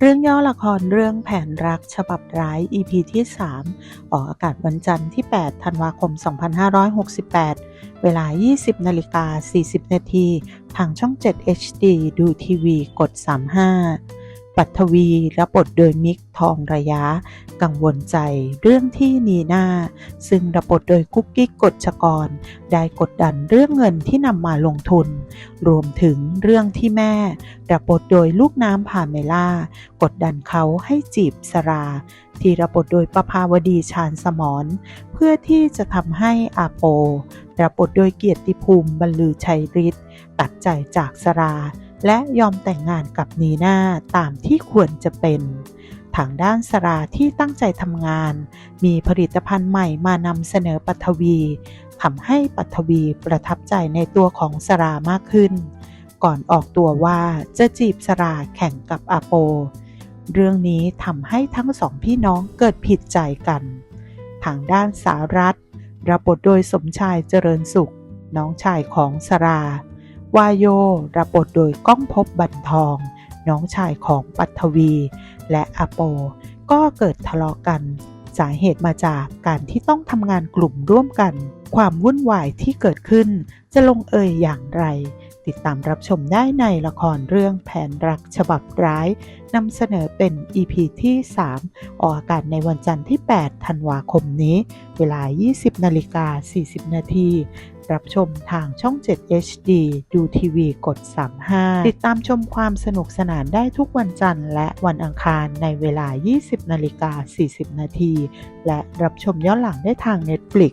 เรื่องย่อละครเรื่องแผนรักฉบับร้าย EP ที่ 3 ออกอากาศวันจันทร์ที่ 8 ธันวาคม 2568 เวลา 20นาฬิกา40 นาที ทางช่อง 7 HD ดูทีวี กด 35 ปัทวีรับบทโดยมิกทองระยะ กังวลใจเรื่องที่นีหน้า ซึ่งรับบทโดยกุ๊กกิ๊กกฎชกร ได้กดดันเรื่องเงินที่นำมาลงทุน รวมถึงเรื่องที่แม่ รับบทโดยลูกน้ำพาเมล่า กดดันเขาให้จีบสราที่รับบทโดยประภาวดีชาญสมรเพื่อที่จะทำให้อาโปรับบทโดยเกียรติภูมิบรรลือชัยฤทธิ์ตัดใจจากสรา และยอมแต่งงานกับนีนาตามที่ควรจะเป็น ทางด้านสราที่ตั้งใจทำงาน มีผลิตภัณฑ์ใหม่มานำเสนอปัทวีทำให้ปัทวีประทับใจในตัวของสรามากขึ้น ก่อนออกตัวว่าจะจีบสราแข่งกับอาโป เรื่องนี้ทำให้ทั้งสองพี่น้องเกิดผิดใจกัน ทางด้านสารัตรับบทโดยสมชายเจริญสุข น้องชายของสรา วายโยรับบทโดยก้องพบบันทอง น้องชายของปัทวี และอาโป ก็เกิดทะเลาะกัน สาเหตุมาจากการที่ต้องทำงานกลุ่มร่วมกัน ความวุ่นวายที่เกิดขึ้นจะลงเอยอย่างไร ติดตามรับชมได้ในละครเรื่องแผนรักฉบับร้ายนำเสนอเป็น EP ที่ 3 ออกอากาศในวันจันทร์ที่ 8 ธันวาคมนี้ เวลา 20นาฬิกา40 นาทีรับชมทางช่อง 7 HD ดูทีวีกด 35 ติดตามชมความสนุกสนานได้ทุกวันจันทร์และวันอังคารในเวลา 20นาฬิกา40 นาที และรับชมย้อนหลังได้ทาง Netflix